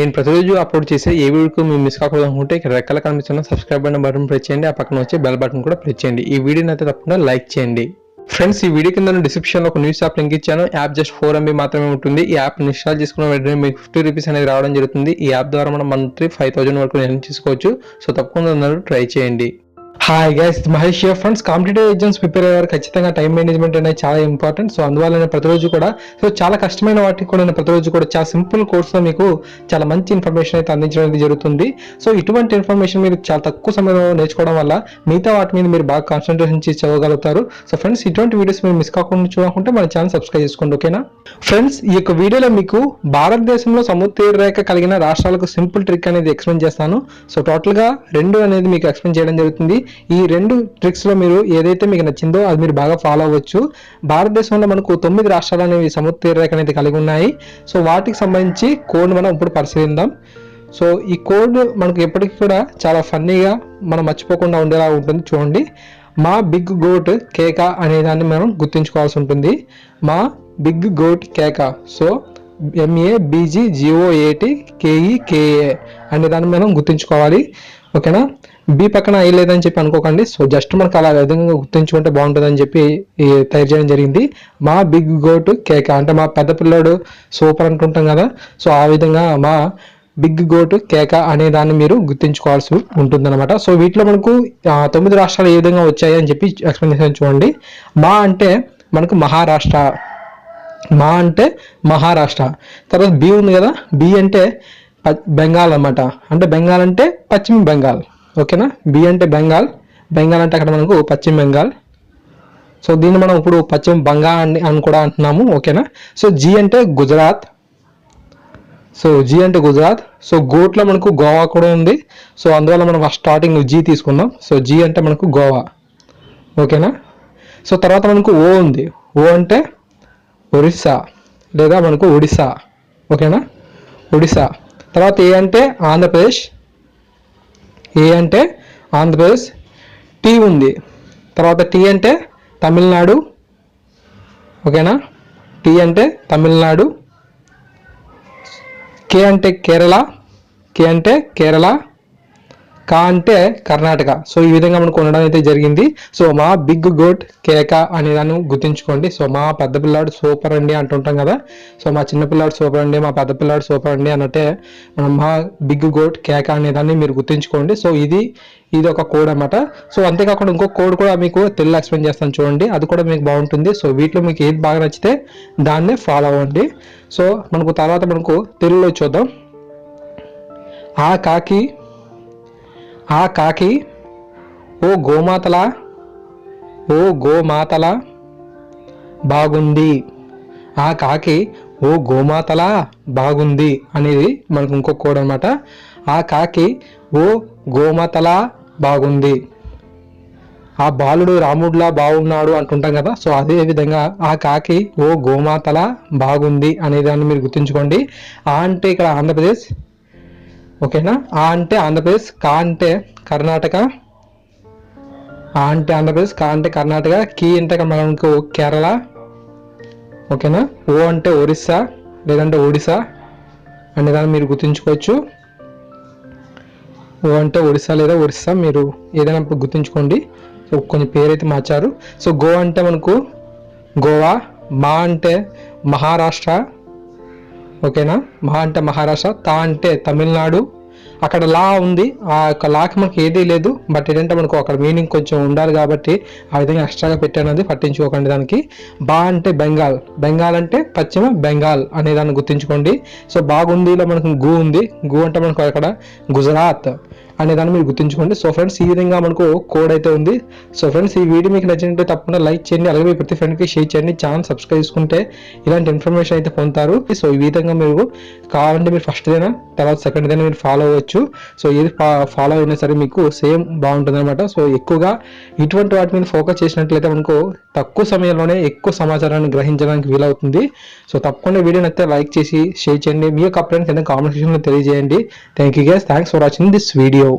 నేను ప్రతిరోజు అప్లోడ్ చేసే ఏ వీడియోకి మీరు మిస్ కాకూడదు అనుకుంటే ఇక్కడ రెక్కల కనిపిస్తున్న సబ్స్క్రైబ్ అయిన బటన్ ప్రెస్ చేయండి. ఆ పక్కన వచ్చే బెల్ బటన్ కూడా ప్రెస్ చేయండి. ఈ వీడియోని అయితే తప్పకుండా లైక్ చేయండి. ఫ్రెండ్స్ ఈ వీడియో కింద డిస్క్రిప్షన్లో ఒక న్యూస్ యాప్ లింక్ ఇచ్చాను. యాప్ జస్ట్ ఫోర్ ఎంబీ మాత్రమే ఉంటుంది. ఈ యాప్ ఇన్స్టాల్ చేసుకున్న వెంటనే మీకు ఫిఫ్టీ రూపీస్ అనేది రావడం జరుగుతుంది. ఈ యాప్ ద్వారా మనం మంత్లీ ఫైవ్ థౌసండ్ వరకు నేను చేసుకోవచ్చు. సో తప్పకుండా అందరూ ట్రై చేయండి. Hi guys Mahesh friends competitive exams prepare అయ్యారు. ఖచ్చితంగా టైం మేనేజ్మెంట్ అనేది చాలా ఇంపార్టెంట్ సో అందువల్ల ప్రతిరోజు కూడా సో చాలా కష్టమైన వాటికి కూడా నేను ప్రతిరోజు కూడా చాలా సింపుల్ కోర్సులో మీకు చాలా మంచి ఇన్ఫర్మేషన్ అయితే అందించడం అనేది జరుగుతుంది. సో ఇటువంటి ఇన్ఫర్మేషన్ మీరు చాలా తక్కువ సమయంలో నేర్చుకోవడం వల్ల మిగతా వాటి మీద మీరు బాగా కాన్సన్ట్రేషన్ చేసి చదవగలుగుతారు. సో ఫ్రెండ్స్ ఇటువంటి వీడియోస్ మీరు మిస్ కాకుండా చూడకుంటే మన ఛానల్ సబ్స్క్రైబ్ చేసుకోండి ఓకేనా ఫ్రెండ్స్ ఈ యొక్క వీడియోలో మీకు భారతదేశంలో సముద్ర రేఖ కలిగిన రాష్ట్రాలకు సింపుల్ ట్రిక్ అనేది ఎక్స్ప్లెయిన్ చేస్తాను. సో టోటల్గా రెండు అనేది మీకు ఎక్స్ప్లెయిన్ చేయడం జరుగుతుంది. ఈ రెండు ట్రిక్స్లో మీరు ఏదైతే మీకు నచ్చిందో అది మీరు బాగా ఫాలో అవ్వచ్చు. భారతదేశంలో మనకు తొమ్మిది రాష్ట్రాలు అనేవి సముద్ర రేఖ అనేది కలిగి ఉన్నాయి. సో వాటికి సంబంధించి కోడ్ మనం ఇప్పుడు పరిశీలిద్దాం. సో ఈ కోడ్ మనకు ఎప్పటికీ కూడా చాలా ఫన్నీగా మనం మర్చిపోకుండా ఉండేలా ఉంటుంది. చూడండి. మా బిగ్ గోట్ కేక అనే దాన్ని మనం గుర్తుంచుకోవాల్సి ఉంటుంది. మా బిగ్ గోట్ కేక. So MA BG GOAT KE KA అనే దాన్ని మనం గుర్తుంచుకోవాలి. ఓకేనా? బి పక్కన ఐ లేదని చెప్పి అనుకోకండి. సో జస్ట్ మనకు అలా విధంగా గుర్తుంచుకుంటే బాగుంటుందని చెప్పి తయారు చేయడం జరిగింది. మా బిగ్ గోట్ కేక అంటే మా పెద్ద పిల్లోడు సూపర్ అనుకుంటాం కదా. సో ఆ విధంగా మా బిగ్ గోట్ కేక అనే దాన్ని మీరు గుర్తుంచుకోవాల్సి ఉంటుందన్నమాట. సో వీటిలో మనకు తొమ్మిది రాష్ట్రాలు ఏ విధంగా వచ్చాయి అని చెప్పి ఎక్స్ప్లెనేషన్ చూడండి. మా అంటే మనకు మహారాష్ట్ర. మా అంటే మహారాష్ట్ర. తర్వాత బి ఉంది కదా బి అంటే బెంగాల్ అన్నమాట. అంటే బెంగాల్ అంటే పశ్చిమ బెంగాల్. ఓకేనా? బి అంటే బెంగాల్ బెంగాల్ అంటే అక్కడ మనకు పశ్చిమ బెంగాల్. సో దీన్ని మనం ఇప్పుడు పశ్చిమ బంగా అని అని కూడా అంటున్నాము ఓకేనా? సో జి అంటే గుజరాత్. సో జి అంటే గుజరాత్. సో గోట్లో మనకు గోవా కూడా ఉంది. సో అందువల్ల మనం ఫస్ట్ స్టార్టింగ్ జీ తీసుకుందాం సో జీ అంటే మనకు గోవా. ఓకేనా? సో తర్వాత మనకు ఓ ఉంది. ఓ అంటే ఒరిస్సా లేదా మనకు ఒడిస్సా. ఓకేనా? ఒడిస్సా. తర్వాత ఏ అంటే ఆంధ్రప్రదేశ్. ఏ అంటే ఆంధ్రప్రదేశ్. టీ ఉంది. తర్వాత టీ అంటే తమిళనాడు. ఓకేనా? టీ అంటే తమిళనాడు. కే అంటే కేరళ. కే అంటే కేరళ. కా అంటే కర్ణాటక. సో ఈ విధంగా మనకు ఉండడం అయితే జరిగింది. సో మా బిగ్ గోట్ కేక అనే దాన్ని గుర్తుంచుకోండి. సో మా పెద్ద పిల్లాడు సూపర్ అండి అంటుంటాం కదా. సో మా చిన్న పిల్లాడు సూపర్ అండి మా పెద్ద పిల్లాడు సూపర్ అండి అన్నట్టే మనం మా బిగ్ గోట్ కేక అనే దాన్ని మీరు గుర్తుంచుకోండి. సో ఇది ఇది ఒక కోడ్ అన్నమాట. సో అంతేకాకుండా ఇంకో కోడ్ కూడా మీకు తెలుగు ఎక్స్ప్లెయిన్ చేస్తాను చూడండి. అది కూడా మీకు బాగుంటుంది. సో వీటిలో మీకు ఏది బాగా నచ్చితే దాన్నే ఫాలో అవ్వండి. సో మనకు తర్వాత మనకు తెలుగులో చూద్దాం. ఆ కాకి ఆ కాకి ఓ గోమాతలా ఓ గోమాతలా బాగుంది. ఆ కాకి ఓ గోమాతలా బాగుంది అనేది మనకు ఇంకొక కోడ్ అనమాట ఆ కాకి ఓ గోమాతలా బాగుంది. ఆ బాలుడు రాముడిలా బాగున్నాడు అంటుంటాం కదా సో అదే విధంగా ఆ కాకి ఓ గోమాతలా బాగుంది అనే దాన్ని మీరు గుర్తుంచుకోండి. ఆ అంటే ఇక్కడ ఆంధ్రప్రదేశ్ ఓకేనా? ఆ అంటే ఆంధ్రప్రదేశ్ కా అంటే కర్ణాటక ఆ అంటే ఆంధ్రప్రదేశ్ కా అంటే కర్ణాటక కీ అంటే మనకు కేరళ ఓకేనా? ఓ అంటే ఒరిస్సా లేదంటే ఒడిశా అనే దాన్ని మీరు గుర్తుంచుకోవచ్చు. ఓ అంటే ఒడిశా లేదా ఒరిస్సా మీరు ఏదైనా ఇప్పుడు గుర్తుంచుకోండి. సో కొన్ని పేరైతే మార్చారు. సో గో అంటే మనకు గోవా మా అంటే మహారాష్ట్ర ఓకేనా? మహా అంటే మహారాష్ట్ర తా అంటే తమిళనాడు అక్కడ లా ఉంది. ఆ యొక్క లాకి మనకి ఏదీ లేదు. బట్ ఏంటంటే మనకు అక్కడ మీనింగ్ కొంచెం ఉండాలి కాబట్టి ఆ విధంగా ఎక్స్ట్రాగా పెట్టానది పట్టించుకోకండి దానికి. బా అంటే బెంగాల్. బెంగాల్ అంటే పశ్చిమ బెంగాల్ అనే దాన్ని గుర్తుంచుకోండి. సో బాగుందిలో మనకు గు ఉంది. గు అంటే మనకు అక్కడ గుజరాత్ అనే దాన్ని మీరు గుర్తుంచుకోండి. సో ఫ్రెండ్స్ ఈ విధంగా మనకు కోడ్ అయితే ఉంది. సో ఫ్రెండ్స్ ఈ వీడియో మీకు నచ్చినట్టే తప్పకుండా లైక్ చేయండి. అలాగే మీ ప్రతి ఫ్రెండ్కి షేర్ చేయండి. ఛానల్ సబ్స్క్రైబ్ చేసుకుంటే ఇలాంటి ఇన్ఫర్మేషన్ అయితే పొందుతారు. సో ఈ విధంగా మీరు కావాలంటే మీరు ఫస్ట్ దైనా తర్వాత సెకండ్ దైనా మీరు ఫాలో అవ్వచ్చు సో ఏది ఫాలో అయినా సరే మీకు సేమ్ బాగుంటుంది అనమాట సో ఎక్కువగా ఇటువంటి వాటి మీద ఫోకస్ చేసినట్లయితే మనకు తక్కువ సమయంలోనే ఎక్కువ సమాచారాన్ని గ్రహించడానికి వీలవుతుంది. సో తప్పకుండా వీడియోని అయితే లైక్ చేసి షేర్ చేయండి. మీ యొక్క అప్లైన్ కింద కామెంట్ సెక్షన్లో తెలియజేయండి. Thank you guys thanks for watching this video